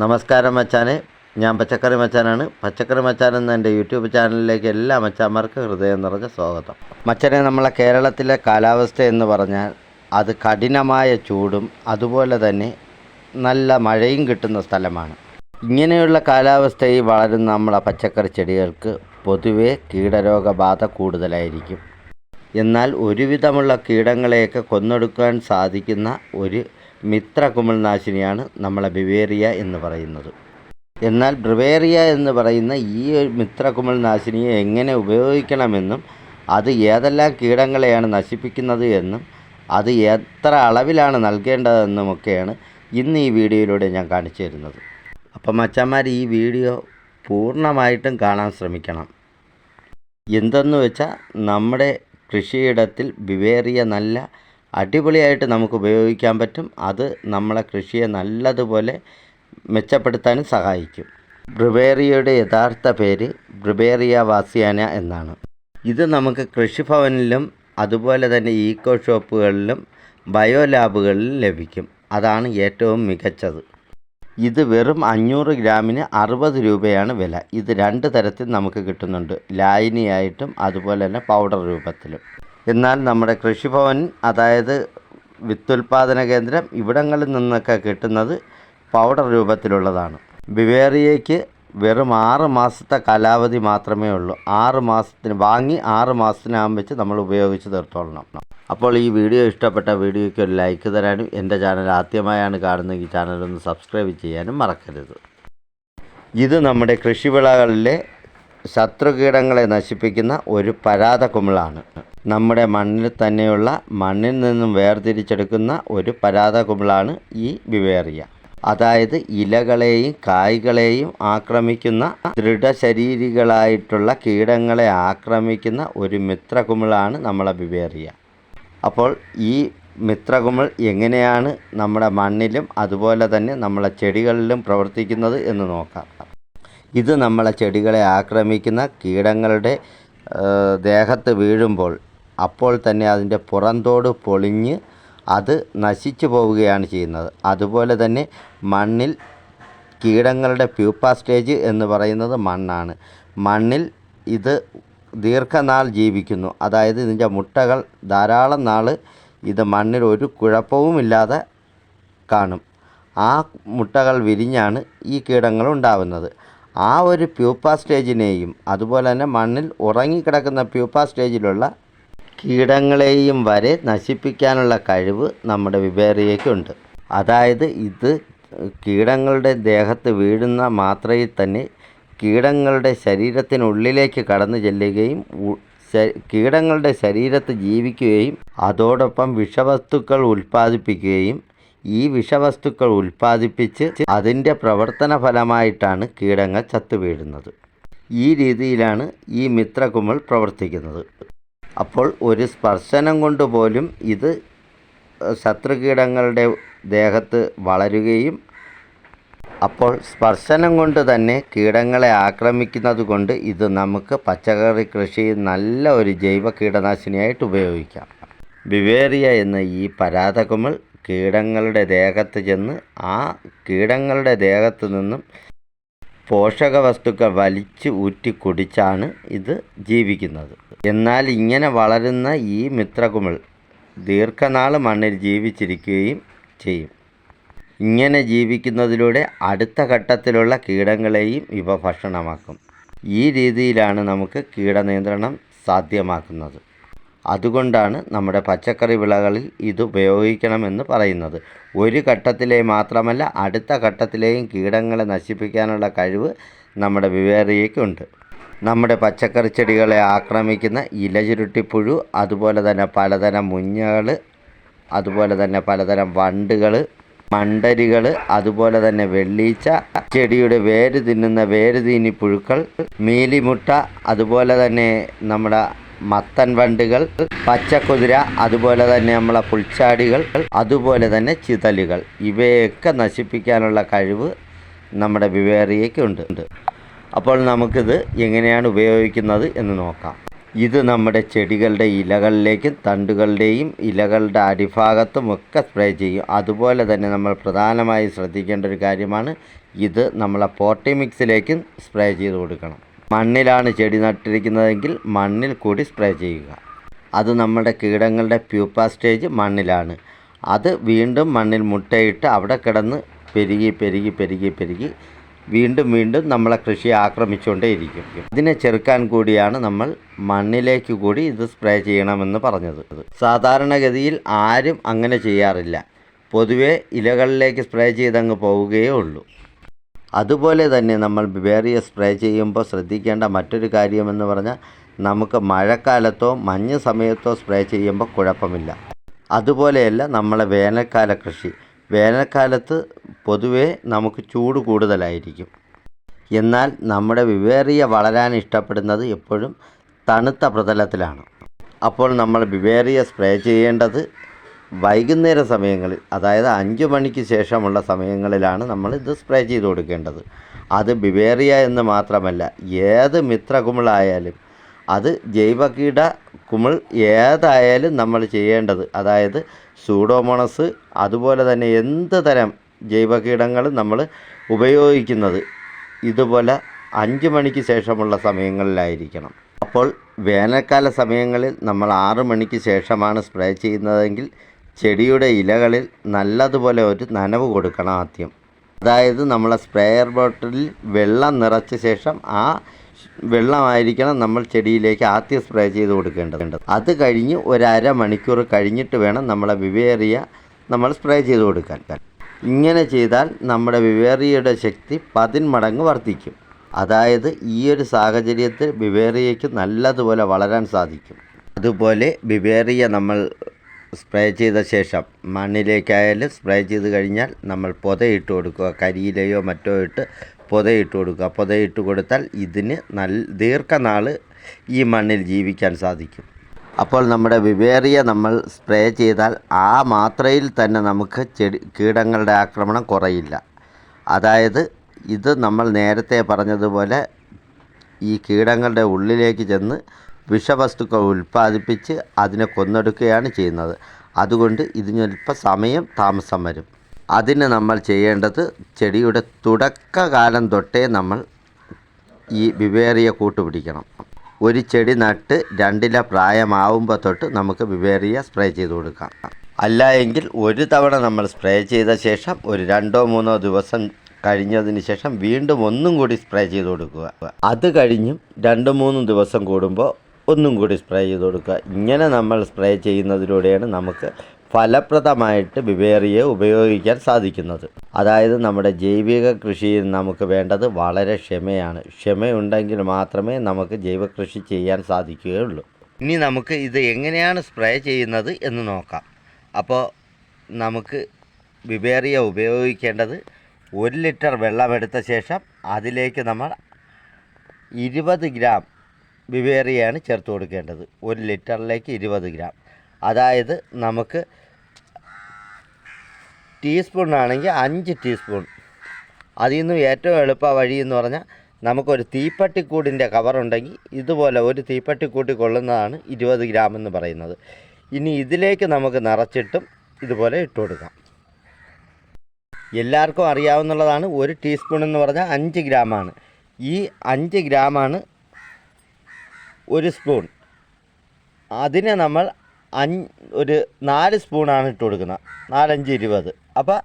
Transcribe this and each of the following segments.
നമസ്കാരം മച്ചാനെ. ഞാൻ പച്ചക്കറി മച്ചാനാണ്. പച്ചക്കറി മച്ചാൻ എന്ന എന്റെ യൂട്യൂബ് ചാനലിലേക്ക് എല്ലാ മച്ചാന്മാർക്കും ഹൃദയം നിറഞ്ഞ സ്വാഗതം. മച്ചനെ നമ്മളെ കേരളത്തിലെ കാലാവസ്ഥ എന്ന് പറഞ്ഞാൽ അത് കഠിനമായ ചൂടും അതുപോലെ തന്നെ നല്ല മഴയും കിട്ടുന്ന സ്ഥലമാണ്. ഇങ്ങനെയുള്ള കാലാവസ്ഥയിൽ വളരുന്ന നമ്മളെ പച്ചക്കറി ചെടികൾക്ക് പൊതുവെ കീടരോഗബാധ കൂടുതലായിരിക്കും. എന്നാൽ ഒരുവിധമുള്ള കീടങ്ങളെയൊക്കെ കൊന്നൊടുക്കാൻ സാധിക്കുന്ന ഒരു മിത്ര കുമിൾനാശിനിയാണ് നമ്മളെ ബിവേറിയ എന്ന് പറയുന്നത്. എന്നാൽ ബ്രിവേറിയ എന്ന് പറയുന്ന ഈ മിത്ര കുമിൾനാശിനിയെ എങ്ങനെ ഉപയോഗിക്കണമെന്നും അത് ഏതെല്ലാം കീടങ്ങളെയാണ് നശിപ്പിക്കുന്നത് എന്നും അത് എത്ര അളവിലാണ് നൽകേണ്ടതെന്നുമൊക്കെയാണ് ഇന്ന് ഈ വീഡിയോയിലൂടെ ഞാൻ കാണിച്ചു തരുന്നത്. അപ്പം മച്ചന്മാർ ഈ വീഡിയോ പൂർണമായിട്ടും കാണാൻ ശ്രമിക്കണം. എന്തെന്ന് വെച്ചാൽ നമ്മുടെ കൃഷിയിടത്തിൽ ബിവേറിയ നല്ല അടിപൊളിയായിട്ട് നമുക്ക് ഉപയോഗിക്കാൻ പറ്റും. അത് നമ്മളെ കൃഷിയെ നല്ലതുപോലെ മെച്ചപ്പെടുത്താനും സഹായിക്കും. ബ്രിവേറിയയുടെ യഥാർത്ഥ പേര് ബ്രിവേറിയ വാസിയാന എന്നാണ്. ഇത് നമുക്ക് കൃഷിഭവനിലും അതുപോലെ തന്നെ ഈക്കോ ഷോപ്പുകളിലും ബയോ ലാബുകളിലും ലഭിക്കും. അതാണ് ഏറ്റവും മികച്ചത്. ഇത് വെറും അഞ്ഞൂറ് ഗ്രാമിന് അറുപത് രൂപയാണ് വില. ഇത് രണ്ട് തരത്തിൽ നമുക്ക് കിട്ടുന്നുണ്ട്. ലായനിയായിട്ടും അതുപോലെ തന്നെ പൗഡർ രൂപത്തിലും. എന്നാൽ നമ്മുടെ കൃഷിഭവൻ അതായത് വിത്തുൽപാദന കേന്ദ്രം ഇവിടങ്ങളിൽ നിന്നൊക്കെ കിട്ടുന്നത് പൗഡർ രൂപത്തിലുള്ളതാണ്. ബിവേറിയയ്ക്ക് വെറും ആറ് മാസത്തെ കാലാവധി മാത്രമേ ഉള്ളൂ. ആറ് മാസത്തിന് വാങ്ങി ആറ് മാസത്തിനകം വെച്ച് നമ്മൾ ഉപയോഗിച്ച് തീർത്തോളണം. അപ്പോൾ ഈ വീഡിയോ ഇഷ്ടപ്പെട്ട വീഡിയോയ്ക്ക് ഒരു ലൈക്ക് തരാനും എന്റെ ചാനൽ ആദ്യമായാണ് കാണുന്നതെങ്കിൽ ചാനൽ ഒന്ന് സബ്സ്ക്രൈബ് ചെയ്യാനും മറക്കരുത്. ഇത് നമ്മുടെ കൃഷിവിളകളിലെ ശത്രുകീടങ്ങളെ നശിപ്പിക്കുന്ന ഒരു പരാത കുമിളാണ് നമ്മുടെ മണ്ണിൽ തന്നെയുള്ള മണ്ണിൽ നിന്നും വേർതിരിച്ചെടുക്കുന്ന ഒരു പരാത കുമിളാണ് ഈ ബിവേറിയ. അതായത് ഇലകളെയും കായ്കളെയും ആക്രമിക്കുന്ന ദൃഢശരീരികളായിട്ടുള്ള കീടങ്ങളെ ആക്രമിക്കുന്ന ഒരു മിത്രകുമിളാണ് നമ്മളെ ബിവേറിയ. അപ്പോൾ ഈ മിത്രകുമിൾ എങ്ങനെയാണ് നമ്മുടെ മണ്ണിലും അതുപോലെ തന്നെ നമ്മളെ ചെടികളിലും പ്രവർത്തിക്കുന്നത് എന്ന് നോക്കാം. ഇത് നമ്മളെ ചെടികളെ ആക്രമിക്കുന്ന കീടങ്ങളുടെ ദേഹത്ത് വീഴുമ്പോൾ അപ്പോൾ തന്നെ അതിന്റെ പുറന്തോട് പൊളിഞ്ഞ് അത് നശിച്ചു പോവുകയാണ് ചെയ്യുന്നത്. അതുപോലെ തന്നെ മണ്ണിൽ കീടങ്ങളുടെ പ്യൂപ്പ സ്റ്റേജ് എന്ന് പറയുന്നത് മണ്ണാണ്. മണ്ണിൽ ഇത് ദീർഘനാൾ ജീവിക്കുന്നു. അതായത് ഇതിന്റെ മുട്ടകൾ ധാരാളം നാൾ ഇത് മണ്ണിൽ ഒരു കുഴപ്പവുമില്ലാതെ കാണും. ആ മുട്ടകൾ വിരിഞ്ഞാണ് ഈ കീടങ്ങൾ ഉണ്ടാവുന്നത്. ആ ഒരു പ്യൂപ്പ സ്റ്റേജിനെയും അതുപോലെ തന്നെ മണ്ണിൽ ഉറങ്ങിക്കിടക്കുന്ന പ്യൂപ്പ സ്റ്റേജിലുള്ള കീടങ്ങളെയും വരെ നശിപ്പിക്കാനുള്ള കഴിവ് നമ്മുടെ വിവേറിയയ്ക്കുണ്ട്. അതായത് ഇത് കീടങ്ങളുടെ ദേഹത്ത് വീഴുന്ന മാത്രയിൽ തന്നെ കീടങ്ങളുടെ ശരീരത്തിനുള്ളിലേക്ക് കടന്നു ചെല്ലുകയും കീടങ്ങളുടെ ശരീരത്ത് ജീവിക്കുകയും അതോടൊപ്പം വിഷവസ്തുക്കൾ ഉൽപ്പാദിപ്പിക്കുകയും ഈ വിഷവസ്തുക്കൾ ഉൽപ്പാദിപ്പിച്ച് അതിന്റെ പ്രവർത്തന ഫലമായിട്ടാണ് കീടങ്ങൾ ചത്തുവീഴുന്നത്. ഈ രീതിയിലാണ് ഈ മിത്രകുമൾ പ്രവർത്തിക്കുന്നത്. അപ്പോൾ ഒരു സ്പർശനം കൊണ്ട് പോലും ഇത് ശത്രുകീടങ്ങളുടെ ദേഹത്ത് വളരുകയും അപ്പോൾ സ്പർശനം കൊണ്ട് തന്നെ കീടങ്ങളെ ആക്രമിക്കുന്നത് കൊണ്ട് ഇത് നമുക്ക് പച്ചക്കറി കൃഷി നല്ല ഒരു ജൈവ കീടനാശിനിയായിട്ട് ഉപയോഗിക്കാം. വിവേറിയ എന്ന ഈ പരാതകുമൾ കീടങ്ങളുടെ ദേഹത്ത് ചെന്ന് ആ കീടങ്ങളുടെ ദേഹത്ത് നിന്നും പോഷക വസ്തുക്കൾ വലിച്ചു ഊറ്റി കുടിച്ചാണ് ഇത് ജീവിക്കുന്നത്. എന്നാൽ ഇങ്ങനെ വളരുന്ന ഈ മിത്രകുമിൾ ദീർഘനാൾ മണ്ണിൽ ജീവിച്ചിരിക്കുകയും ചെയ്യും. ഇങ്ങനെ ജീവിക്കുന്നതിലൂടെ അടുത്ത ഘട്ടത്തിലുള്ള കീടങ്ങളെയും ഇവ ഭക്ഷണമാക്കും. ഈ രീതിയിലാണ് നമുക്ക് കീടനിയന്ത്രണം സാധ്യമാക്കുന്നത്. അതുകൊണ്ടാണ് നമ്മുടെ പച്ചക്കറി വിളകളിൽ ഇത് ഉപയോഗിക്കണമെന്ന് പറയുന്നത്. ഒരു ഘട്ടത്തിലെ മാത്രമല്ല അടുത്ത ഘട്ടത്തിലെയും കീടങ്ങളെ നശിപ്പിക്കാനുള്ള കഴിവ് നമ്മുടെ വിവേറിയയ്ക്കുണ്ട്. നമ്മുടെ പച്ചക്കറി ചെടികളെ ആക്രമിക്കുന്ന ഇലചുരുട്ടിപ്പുഴു അതുപോലെ തന്നെ പലതരം മുഞ്ഞകൾ അതുപോലെ തന്നെ പലതരം വണ്ടുകൾ മണ്ടരികൾ അതുപോലെ തന്നെ വെള്ളീച്ച ചെടിയുടെ വേര് തിന്നുന്ന വേര് തീനി പുഴുക്കൾ മീലിമുട്ട അതുപോലെ തന്നെ നമ്മുടെ മത്തൻ വണ്ടുകൾ പച്ചക്കുതിര അതുപോലെ തന്നെ നമ്മളെ പുൽച്ചാടികൾ അതുപോലെ തന്നെ ചിതലുകൾ. ഇവയൊക്കെ നശിപ്പിക്കാനുള്ള കഴിവ് നമ്മുടെ വിവേറിയയ്ക്കുണ്ട്. അപ്പോൾ നമുക്കിത് എങ്ങനെയാണ് ഉപയോഗിക്കുന്നത് എന്ന് നോക്കാം. ഇത് നമ്മുടെ ചെടികളുടെ ഇലകളിലേക്കും തണ്ടുകളുടെയും ഇലകളുടെ അടിഭാഗത്തും ഒക്കെ സ്പ്രേ ചെയ്യും. അതുപോലെ തന്നെ നമ്മൾ പ്രധാനമായും ശ്രദ്ധിക്കേണ്ട ഒരു കാര്യമാണ് ഇത് നമ്മളെ പോട്ടി മിക്സിലേക്ക് സ്പ്രേ ചെയ്ത് കൊടുക്കണം. മണ്ണിലാണ് ചെടി നട്ടിരിക്കുന്നതെങ്കിൽ മണ്ണിൽ കൂടി സ്പ്രേ ചെയ്യുക. അത് നമ്മുടെ കീടങ്ങളുടെ പ്യൂപ്പ സ്റ്റേജ് മണ്ണിലാണ്. അത് വീണ്ടും മണ്ണിൽ മുട്ടയിട്ട് അവിടെ കിടന്ന് പെരുകി പെരുകി പെരുകി പെരുകി വീണ്ടും വീണ്ടും നമ്മളെ കൃഷി ആക്രമിച്ചുകൊണ്ടേയിരിക്കും. അതിനെ ചെറുക്കാൻ കൂടിയാണ് നമ്മൾ മണ്ണിലേക്ക് കൂടി ഇത് സ്പ്രേ ചെയ്യണമെന്ന് പറഞ്ഞത്. സാധാരണഗതിയിൽ ആരും അങ്ങനെ ചെയ്യാറില്ല. പൊതുവെ ഇലകളിലേക്ക് സ്പ്രേ ചെയ്തങ്ങ് പോവുകയേ ഉള്ളൂ. അതുപോലെ തന്നെ നമ്മൾ ബിബേറിയ സ്പ്രേ ചെയ്യുമ്പോൾ ശ്രദ്ധിക്കേണ്ട മറ്റൊരു കാര്യമെന്ന് പറഞ്ഞാൽ നമുക്ക് മഴക്കാലത്തോ മഞ്ഞ് സമയത്തോ സ്പ്രേ ചെയ്യുമ്പോൾ കുഴപ്പമില്ല. അതുപോലെയല്ല നമ്മളെ വേനൽക്കാല കൃഷി. വേനൽക്കാലത്ത് പൊതുവേ നമുക്ക് ചൂട് കൂടുതലായിരിക്കും. എന്നാൽ നമ്മുടെ വിവേറിയ വളരാൻ ഇഷ്ടപ്പെടുന്നത് എപ്പോഴും തണുത്ത പ്രതലത്തിലാണ്. അപ്പോൾ നമ്മൾ വിവേറിയ സ്പ്രേ ചെയ്യേണ്ടത് വൈകുന്നേര സമയങ്ങളിൽ അതായത് അഞ്ച് മണിക്ക് ശേഷമുള്ള സമയങ്ങളിലാണ് നമ്മൾ ഇത് സ്പ്രേ ചെയ്ത് കൊടുക്കേണ്ടത്. അത് ബിവേറിയ എന്ന് മാത്രമല്ല ഏത് മിത്രകുമിളായാലും അത് ജൈവകീട കുമിൾ ഏതായാലും നമ്മൾ ചെയ്യേണ്ടത്. അതായത് സൂഡോമോണസ് അതുപോലെ തന്നെ എന്ത് തരം ജൈവ കീടങ്ങൾ നമ്മൾ ഉപയോഗിക്കുന്നത് ഇതുപോലെ അഞ്ച് മണിക്ക് ശേഷമുള്ള സമയങ്ങളിലായിരിക്കണം. അപ്പോൾ വേനൽക്കാല സമയങ്ങളിൽ നമ്മൾ ആറ് മണിക്ക് ശേഷമാണ് സ്പ്രേ ചെയ്യുന്നതെങ്കിൽ ചെടിയുടെ ഇലകളിൽ നല്ലതുപോലെ ഒരു നനവ് കൊടുക്കണം ആദ്യം. അതായത് നമ്മളെ സ്പ്രേയർ ബോട്ടിലിൽ വെള്ളം നിറച്ച ശേഷം ആ വെള്ളമായിരിക്കണം നമ്മൾ ചെടിയിലേക്ക് ആദ്യം സ്പ്രേ ചെയ്ത് കൊടുക്കേണ്ടത് അത് കഴിഞ്ഞ് ഒരര മണിക്കൂർ കഴിഞ്ഞിട്ട് വേണം നമ്മളെ വിവേറിയ നമ്മൾ സ്പ്രേ ചെയ്ത് കൊടുക്കാൻ. ഇങ്ങനെ ചെയ്താൽ നമ്മുടെ വിവേറിയയുടെ ശക്തി പതിന്മടങ്ങ് വർദ്ധിക്കും. അതായത് ഈ ഒരു സാഹചര്യത്തിൽ വിവേറിയയ്ക്ക് നല്ലതുപോലെ വളരാൻ സാധിക്കും. അതുപോലെ വിവേറിയ നമ്മൾ സ്പ്രേ ചെയ്ത ശേഷം മണ്ണിലേക്കായാലും സ്പ്രേ ചെയ്ത് കഴിഞ്ഞാൽ നമ്മൾ പൊതയിട്ട് കൊടുക്കുക. കരിയിലെയോ മറ്റോ ഇട്ട് പൊതയിട്ട് കൊടുക്കുക. പൊതയിട്ട് കൊടുത്താൽ ഇതിന് നല്ല ദീർഘനാൾ ഈ മണ്ണിൽ ജീവിക്കാൻ സാധിക്കും. അപ്പോൾ നമ്മുടെ വിവേറിയ നമ്മൾ സ്പ്രേ ചെയ്താൽ ആ മാത്രയിൽ തന്നെ നമുക്ക് ചെടി കീടങ്ങളുടെ ആക്രമണം കുറയില്ല. അതായത് ഇത് നമ്മൾ നേരത്തെ പറഞ്ഞതുപോലെ ഈ കീടങ്ങളുടെ ഉള്ളിലേക്ക് ചെന്ന് വിഷവസ്തുക്കൾ ഉൽപ്പാദിപ്പിച്ച് അതിനെ കൊന്നെടുക്കുകയാണ് ചെയ്യുന്നത്. അതുകൊണ്ട് ഇതിനൊൽപ്പം സമയം താമസം വരും. അതിന് നമ്മൾ ചെയ്യേണ്ടത് ചെടിയുടെ തുടക്കകാലം തൊട്ടേ നമ്മൾ ഈ വിവേറിയ കൂട്ടുപിടിക്കണം ഒരു ചെടി നട്ട് രണ്ടില പ്രായമാവുമ്പോൾ തൊട്ട് നമുക്ക് വിവേറിയ സ്പ്രേ ചെയ്ത് കൊടുക്കാം. അല്ല എങ്കിൽ ഒരു തവണ നമ്മൾ സ്പ്രേ ചെയ്ത ശേഷം ഒരു രണ്ടോ മൂന്നോ ദിവസം കഴിഞ്ഞതിന് ശേഷം വീണ്ടും ഒന്നും കൂടി സ്പ്രേ ചെയ്ത് കൊടുക്കുക. അത് കഴിഞ്ഞും രണ്ട് മൂന്ന് ദിവസം കൂടുമ്പോൾ ഒന്നും കൂടി സ്പ്രേ ചെയ്ത് കൊടുക്കുക. ഇങ്ങനെ നമ്മൾ സ്പ്രേ ചെയ്യുന്നതിലൂടെയാണ് നമുക്ക് ഫലപ്രദമായിട്ട് വിവേറിയെ ഉപയോഗിക്കാൻ സാധിക്കുന്നത്. അതായത് നമ്മുടെ ജൈവിക കൃഷിയിൽ നമുക്ക് വേണ്ടത് വളരെ ക്ഷമയാണ്. ക്ഷമയുണ്ടെങ്കിൽ മാത്രമേ നമുക്ക് ജൈവ കൃഷി ചെയ്യാൻ സാധിക്കുകയുള്ളൂ. ഇനി നമുക്ക് ഇത് എങ്ങനെയാണ് സ്പ്രേ ചെയ്യുന്നത് എന്ന് നോക്കാം. അപ്പോൾ നമുക്ക് വിവേറിയ ഉപയോഗിക്കേണ്ടത് ഒരു ലിറ്റർ വെള്ളമെടുത്ത ശേഷം അതിലേക്ക് നമ്മൾ ഇരുപത് ഗ്രാം വിവേറിയാണ് ചേർത്ത് കൊടുക്കേണ്ടത്. ഒരു ലിറ്ററിലേക്ക് ഇരുപത് ഗ്രാം. അതായത് നമുക്ക് ടീസ്പൂണാണെങ്കിൽ അഞ്ച് ടീസ്പൂൺ. അതിൽ നിന്നും ഏറ്റവും എളുപ്പ വഴി എന്ന് പറഞ്ഞാൽ നമുക്കൊരു തീപ്പട്ടിക്കൂടിന്റെ കവറുണ്ടെങ്കിൽ ഇതുപോലെ ഒരു തീപ്പട്ടിക്കൂട്ടി കൊള്ളുന്നതാണ് ഇരുപത് ഗ്രാം എന്ന് പറയുന്നത്. ഇനി ഇതിലേക്ക് നമുക്ക് നിറച്ചിട്ടും ഇതുപോലെ ഇട്ട് കൊടുക്കാം. എല്ലാവർക്കും അറിയാവുന്നതാണ് ഒരു ടീസ്പൂൺ എന്ന് പറഞ്ഞാൽ അഞ്ച് ഗ്രാമാണ്. ഈ അഞ്ച് ഗ്രാമാണ് ഒരു സ്പൂൺ. അതിനെ നമ്മൾ അഞ്ച് ഒരു നാല് സ്പൂണാണ് ഇട്ട് കൊടുക്കുന്നത്. നാലഞ്ച് ഇരുപത്. അപ്പോൾ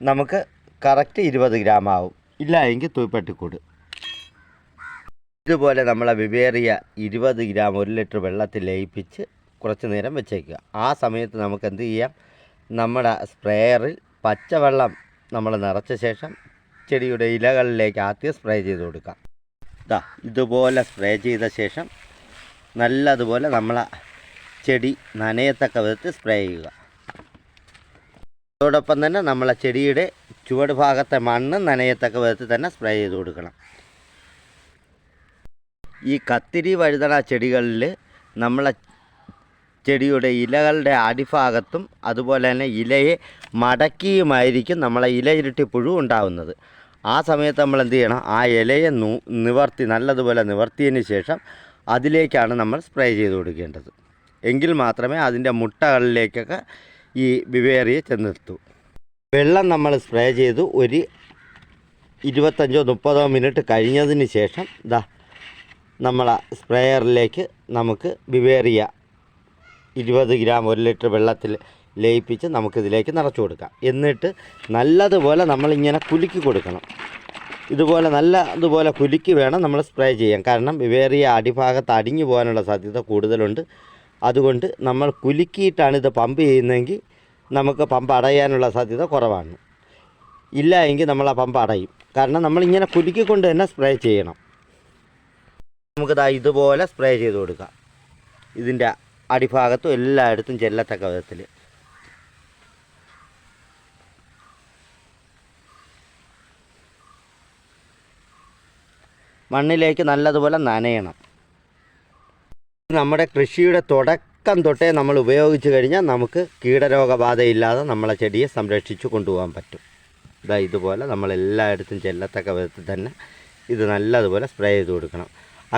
നമുക്ക് കറക്റ്റ് ഇരുപത് ഗ്രാം ആവും ഇല്ല എങ്കിൽ തൂപ്പട്ടിക്കൂട്. ഇതുപോലെ നമ്മളെ വിവേറിയ ഇരുപത് ഗ്രാം ഒരു ലിറ്റർ വെള്ളത്തിൽ ലയിപ്പിച്ച് കുറച്ച് നേരം വെച്ചേക്കുക. ആ സമയത്ത് നമുക്ക് എന്ത് ചെയ്യാം? നമ്മുടെ സ്പ്രേയറിൽ പച്ചവെള്ളം നമ്മൾ നിറച്ച ശേഷം ചെടിയുടെ ഇലകളിലേക്ക് ആദ്യം സ്പ്രേ ചെയ്ത് കൊടുക്കാം. ഇതാ ഇതുപോലെ സ്പ്രേ ചെയ്ത ശേഷം നല്ലതുപോലെ നമ്മളെ ചെടി നനയത്തക്ക വിധത്തിൽ സ്പ്രേ ചെയ്യുക. അതോടൊപ്പം തന്നെ നമ്മളെ ചെടിയുടെ ചുവട് ഭാഗത്തെ മണ്ണ് നനയത്തക്ക വിധത്തിൽ തന്നെ സ്പ്രേ ചെയ്ത് കൊടുക്കണം. ഈ കത്തിരി വഴുതണ ചെടികളിൽ നമ്മളെ ചെടിയുടെ ഇലകളുടെ അടിഭാഗത്തും അതുപോലെ തന്നെ ഇലയെ മടക്കിയുമായിരിക്കും നമ്മളെ ഇല ഇരുട്ടി പുഴു ഉണ്ടാവുന്നത്. ആ സമയത്ത് നമ്മൾ എന്ത് ചെയ്യണം? ആ ഇലയെ നിവർത്തി നല്ലതുപോലെ നിവർത്തിയതിന് ശേഷം അതിലേക്കാണ് നമ്മൾ സ്പ്രേ ചെയ്ത് കൊടുക്കേണ്ടത്. എങ്കിൽ മാത്രമേ അതിന്റെ മുട്ടകളിലേക്കൊക്കെ ഈ വിവേറിയെ ചെന്നെത്തൂ. വെള്ളം നമ്മൾ സ്പ്രേ ചെയ്തു ഒരു ഇരുപത്തഞ്ചോ മുപ്പതോ മിനിറ്റ് കഴിഞ്ഞതിന് ശേഷം ദാ നമ്മളെ സ്പ്രേയറിലേക്ക് നമുക്ക് വിവേറിയ ഇരുപത് ഗ്രാം ഒരു ലിറ്റർ വെള്ളത്തിൽ ലയിപ്പിച്ച് നമുക്കിതിലേക്ക് നിറച്ചു കൊടുക്കാം. എന്നിട്ട് നല്ലതുപോലെ നമ്മളിങ്ങനെ കുലുക്കി കൊടുക്കണം. ഇതുപോലെ നല്ല ഇതുപോലെ കുലുക്കി വേണം നമ്മൾ സ്പ്രേ ചെയ്യാൻ. കാരണം വിവേറിയ അടിഭാഗത്ത് അടിഞ്ഞു പോകാനുള്ള സാധ്യത കൂടുതലുണ്ട്. അതുകൊണ്ട് നമ്മൾ കുലുക്കിയിട്ടാണ് ഇത് പമ്പ് ചെയ്യുന്നതെങ്കിൽ നമുക്ക് പമ്പ് അടയാനുള്ള സാധ്യത കുറവാണ്. ഇല്ല എങ്കിൽ നമ്മൾ ആ പമ്പ് അടയും. കാരണം നമ്മളിങ്ങനെ കുലുക്കിക്കൊണ്ട് തന്നെ സ്പ്രേ ചെയ്യണം. നമുക്കിതാ ഇതുപോലെ സ്പ്രേ ചെയ്ത് കൊടുക്കാം. ഇതിന്റെ അടിഭാഗത്തും എല്ലായിടത്തും ചെല്ലത്തക്ക വിധത്തിൽ. മണ്ണിലേക്ക് നല്ലതുപോലെ നനയണം. നമ്മുടെ കൃഷിയുടെ തുടക്കം തൊട്ടേ നമ്മൾ ഉപയോഗിച്ചു കഴിഞ്ഞാൽ നമുക്ക് കീടരോഗബാധയില്ലാതെ നമ്മളെ ചെടിയെ സംരക്ഷിച്ചു കൊണ്ടുപോകാൻ പറ്റും. ഇതാ ഇതുപോലെ നമ്മൾ എല്ലായിടത്തും ചെല്ലത്തക്ക വിധത്തിൽ തന്നെ ഇത് നല്ലതുപോലെ സ്പ്രേ ചെയ്ത് കൊടുക്കണം.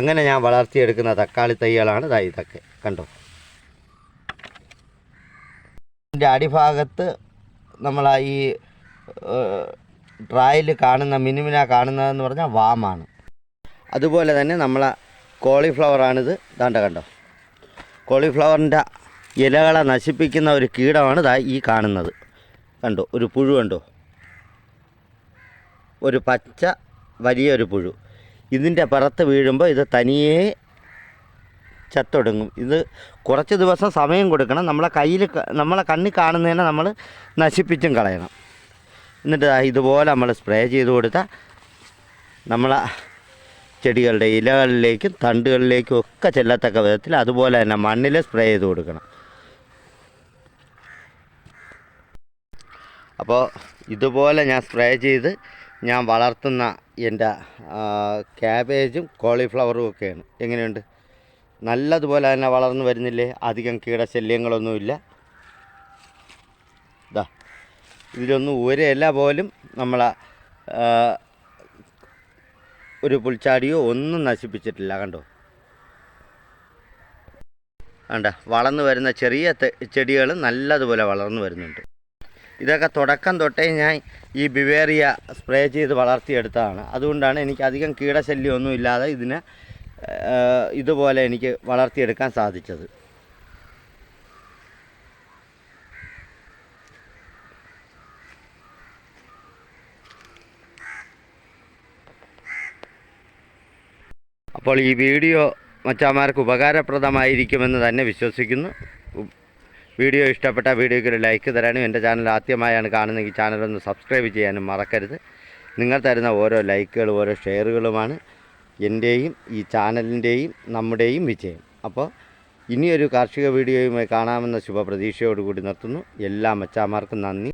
അങ്ങനെ ഞാൻ വളർത്തിയെടുക്കുന്ന തക്കാളി തൈകളാണ് ഇതാ ഇതൊക്കെ. കണ്ടോ? ഇതിന്റെ അടിഭാഗത്ത് നമ്മൾ ഈ ഡ്രായിൽ കാണുന്ന മിനിമിന കാണുന്നതെന്ന് പറഞ്ഞാൽ വാമാണ്. അതുപോലെ തന്നെ നമ്മളെ കോളിഫ്ലവറാണിത്. ദാണ്ട കണ്ടോ? കോളിഫ്ലവറിന്റെ ഇലകളെ നശിപ്പിക്കുന്ന ഒരു കീടമാണ് ദാ ഈ കാണുന്നത്. കണ്ടോ? ഒരു പുഴു കണ്ടോ? ഒരു പച്ച വലിയൊരു പുഴു. ഇതിന്റെ പുറത്ത് വീഴുമ്പോൾ ഇത് തനിയേ ചത്തൊടുങ്ങും. ഇത് കുറച്ച് ദിവസം സമയം കൊടുക്കണം. നമ്മളെ കയ്യിൽ നമ്മളെ കണ്ണിൽ കാണുന്നതിനെ നമ്മൾ നശിപ്പിച്ചും കളയണം. എന്നിട്ട് ഇതുപോലെ നമ്മൾ സ്പ്രേ ചെയ്ത് കൊടുത്താൽ നമ്മളെ ചെടികളുടെ ഇലകളിലേക്കും തണ്ടുകളിലേക്കും ഒക്കെ ചെല്ലത്തക്ക വിധത്തിൽ അതുപോലെ തന്നെ മണ്ണിൽ സ്പ്രേ ചെയ്ത് കൊടുക്കണം. അപ്പോൾ ഇതുപോലെ ഞാൻ സ്പ്രേ ചെയ്ത് ഞാൻ വളർത്തുന്ന എന്റെ ക്യാബേജും കോളിഫ്ലവറും ഒക്കെയാണ്. എങ്ങനെയുണ്ട്? നല്ലതുപോലെ തന്നെ വളർന്നു വരുന്നില്ലേ? അധികം കീടശല്യങ്ങളൊന്നുമില്ല. ഇതാ ഇതിലൊന്നും ഒരു ഇല പോലും നമ്മളെ ഒരു പുൽച്ചാടിയോ ഒന്നും നശിപ്പിച്ചിട്ടില്ല കണ്ടോ? കണ്ട? വളർന്നു വരുന്ന ചെറിയ ചെടികൾ നല്ലതുപോലെ വളർന്നു വരുന്നുണ്ട്. ഇതൊക്കെ തുടക്കം തൊട്ടേ ഞാൻ ഈ ബിവേറിയ സ്പ്രേ ചെയ്ത് വളർത്തിയെടുത്തതാണ്. അതുകൊണ്ടാണ് എനിക്ക് അധികം കീടശല്യമൊന്നും ഇല്ലാതെ ഇതിനെ ഇതുപോലെ എനിക്ക് വളർത്തിയെടുക്കാൻ സാധിച്ചത്. അപ്പോൾ ഈ വീഡിയോ മച്ചാമാർക്ക് ഉപകാരപ്രദമായിരിക്കുമെന്ന് തന്നെ വിശ്വസിക്കുന്നു. വീഡിയോ ഇഷ്ടപ്പെട്ട വീഡിയോയ്ക്ക് ഒരു ലൈക്ക് തരാനും എന്റെ ചാനൽ ആദ്യമായാണ് കാണുന്നതെങ്കിൽ ചാനലൊന്ന് സബ്സ്ക്രൈബ് ചെയ്യാനും മറക്കരുത്. നിങ്ങൾ തരുന്ന ഓരോ ലൈക്കുകളും ഓരോ ഷെയറുകളുമാണ് എന്റെയും ഈ ചാനലിന്റെയും നമ്മുടെയും വിജയം. അപ്പോൾ ഇനിയൊരു കാർഷിക വീഡിയോയുമായി കാണാമെന്ന ശുഭപ്രതീക്ഷയോടുകൂടി നിർത്തുന്നു. എല്ലാ മച്ചാമാർക്കും നന്ദി.